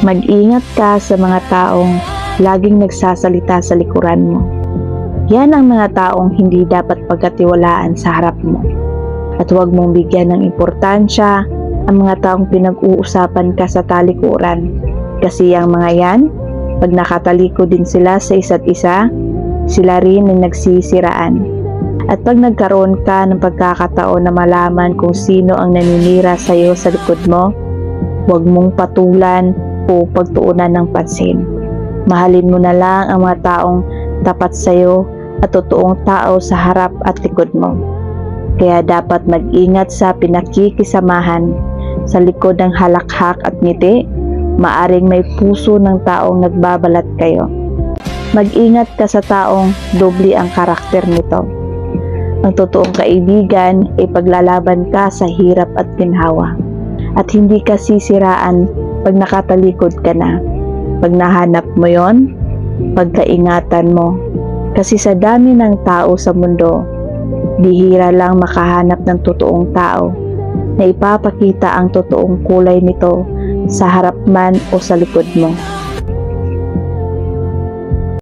Mag-ingat ka sa mga taong laging nagsasalita sa likuran mo. Yan ang mga taong hindi dapat pagkatiwalaan sa harap mo. At huwag mong bigyan ng importansya ang mga taong pinag-uusapan ka sa talikuran. Kasi ang mga yan, pag nakataliko din sila sa isa't isa, sila rin ang nagsisiraan. At pag nagkaroon ka ng pagkakataon na malaman kung sino ang naninira sa iyo sa likod mo, huwag mong patulan o pagtuunan ng pansin. Mahalin mo na lang ang mga taong tapat sa iyo at totoong tao sa harap at likod mo. Kaya dapat mag-ingat sa pinakikisamahan sa likod ng halakhak at ngiti, maaring may puso ng taong nagbabalat kayo. Mag-ingat ka sa taong doble ang karakter nito. Ang totoong kaibigan ay paglalaban ka sa hirap at ginhawa. At hindi ka sisiraan pag nakatalikod ka na. Pag nahanap mo yon, pagkaingatan mo. Kasi sa dami ng tao sa mundo, bihira lang makahanap ng totoong tao na ipapakita ang totoong kulay nito sa harap man o sa likod mo.